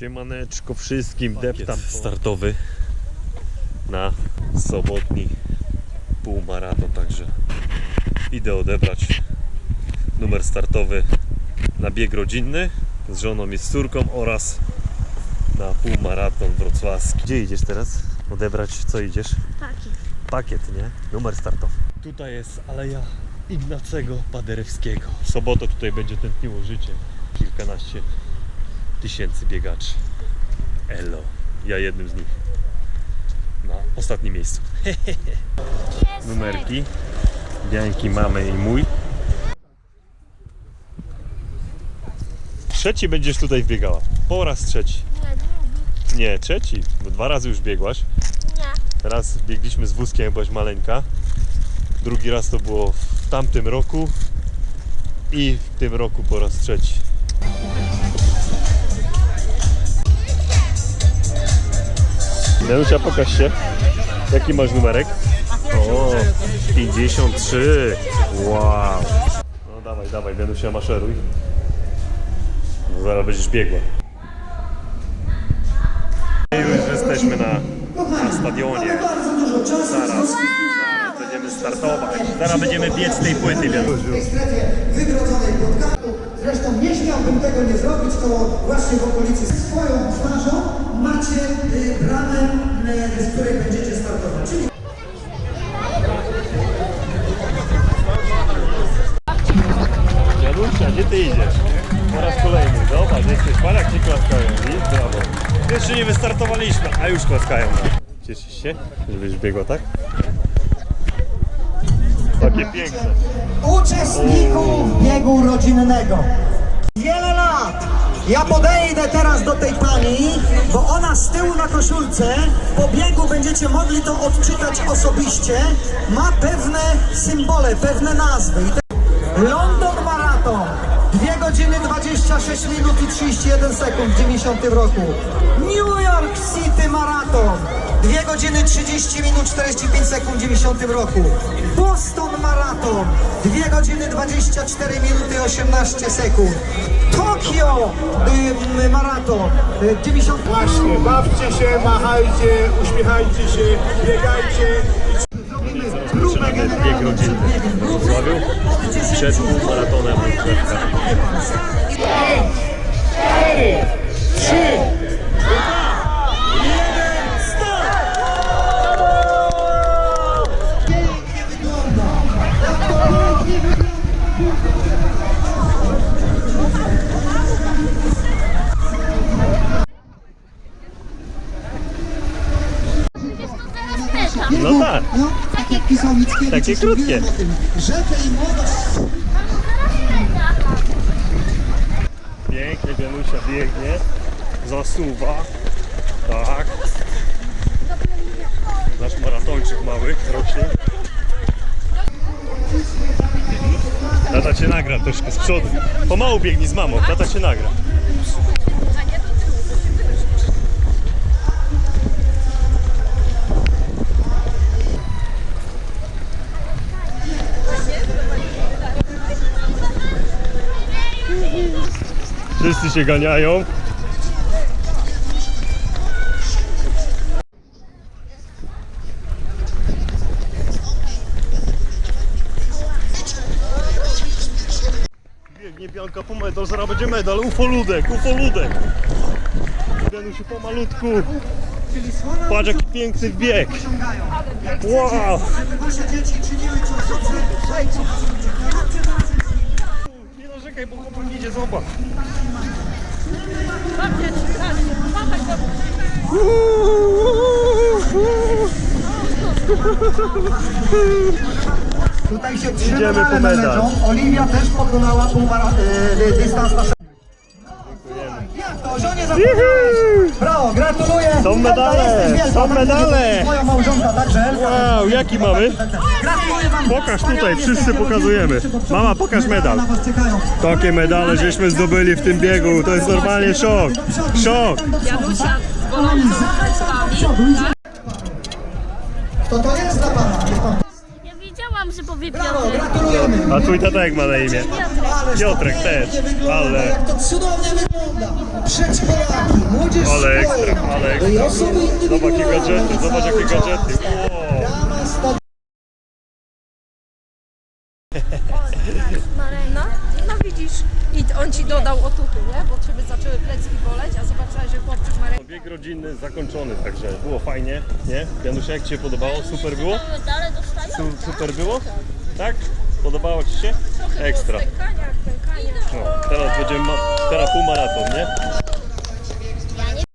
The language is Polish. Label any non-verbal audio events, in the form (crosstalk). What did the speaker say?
Siemaneczko wszystkim, deptam startowy na sobotni półmaraton, także idę odebrać numer startowy na bieg rodzinny z żoną i z córką oraz na półmaraton wrocławski. Gdzie idziesz teraz? Odebrać, co idziesz? Taki. Pakiet, nie? Numer startowy. Tutaj jest Aleja Ignacego Paderewskiego. W sobotę tutaj będzie tętniło życie. Kilkanaście tysięcy biegaczy. Elo. Ja jednym z nich. Na ostatnim miejscu. (laughs) Numerki. Bianki mamy i mój. Trzeci będziesz tutaj wbiegała. Po raz trzeci. Nie, drugi. Nie, trzeci, bo dwa razy już biegłaś. Nie. Raz biegliśmy z wózkiem, jak byłaś maleńka. Drugi raz to było w tamtym roku. I w tym roku po raz trzeci. Nenusia, pokaż się. Jaki masz numerek? O, 53. Wow. No dawaj, dawaj, Nenusia, maszeruj. No, zaraz będziesz biegła. I już jesteśmy na, na stadionie. Zaraz, startować. Zaraz będziemy biec tej płyty, Wianusiu. tej strefie wygrodzonej pod kartą. Zresztą nie śmiałbym tego nie zrobić, to właśnie w okolicy swoją twarzą macie y, bramę, y, z której będziecie startować. Czyli Janusia, gdzie ty idziesz? Po raz kolejny. Zobacz, jesteś pan jak ci klaskają. Brawo. Jeszcze nie wystartowaliśmy, a już klaskają. Cieszysz się, żebyś biegła tak? Takie piękne. uczestników biegu rodzinnego. Wiele lat. Ja podejdę teraz do tej pani, bo ona z tyłu na koszulce, po biegu będziecie mogli to odczytać osobiście, ma pewne symbole, pewne nazwy. London Marathon, 2 godziny 26 minut i 31 sekund w 90 roku. New York City Marathon, 2 godziny 30 minut 45 sekund w 90 roku. Boston Marathon, 2 godziny 24 minuty 18 sekund. Tokio y, Marathon, y, 90 Właśnie, bawcie się, machajcie, uśmiechajcie się, biegajcie. Zaczynamy bieg rodzinny w Wrocławiu. Przed półmaratonem rozgrzewka. No tak. No, tak jak pisał Mickiewicz, Takie krótkie. o tym. Rzekę i młodość Pięknie Wianusia biegnie, zasuwa. Tak. Nasz maratończyk mały rośnie. Tata cię nagra troszkę z przodu. Pomału biegnij z mamą, tata cię nagra. Wszyscy się ganiają. Biegnie pianka po medal, zaraz będzie medal. Ufoludek, ufoludek. Biegnie się pomalutku. Patrz jaki piękny bieg. Wow. Narzekaj, bo chłopak idzie, zobacz. Tutaj się trzy Idziemy po medal. należą. Oliwia też pokonała półmara, y, dystans na Jak to? Żonie zapomniałeś! Brawo, gratuluję! Są medale, są medale. Moja małżonka także. Elka. Wow, jaki mamy? Gratuluję wam! Pokaż tutaj, wszyscy pokazujemy. Mama, pokaż medal. Takie medale żeśmy zdobyli w tym biegu, to jest normalnie szok. Szok. Janusia z bolącą rękami, tak? To to jest dla pana. Jest pan Ja wiedziałam, że takowy Brawo, Piotr. gratulujemy. A twój tata jak ma na imię? Ależ Piotrek też, pięknie wygląda, ale- Jak to cudownie wygląda. Przedszkolaki, młodzież Ale ekstra, ale i ekstra. osoby Zobacz jakie indywidualne gadżety, zobacz jakie czas. gadżety. Wow. Brama. No, widzisz. I on ci dodał otuchy, nie? Bo ciebie zaczęły plecki boleć, a zobaczyłaś, że chłopczyk ma rękę. Bieg rodzinny zakończony, także było fajnie, nie? Janusia, jak Ci się podobało? Super było? Dostają? Su- super było? Tak? Podobało Ci się? Ekstra. Pękania. No, teraz będziemy, ma- teraz półmaraton, nie?